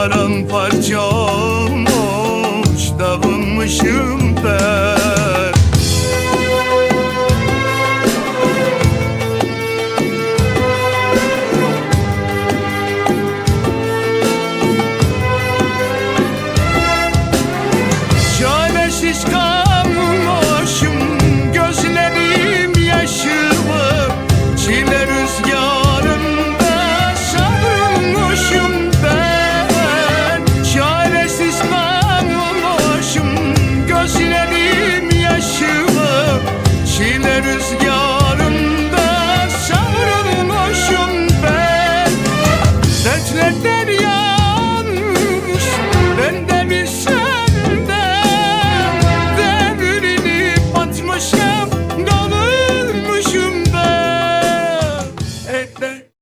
Paramparça olmuş ben rüzgarında savrulmuşum ben. Dertler derya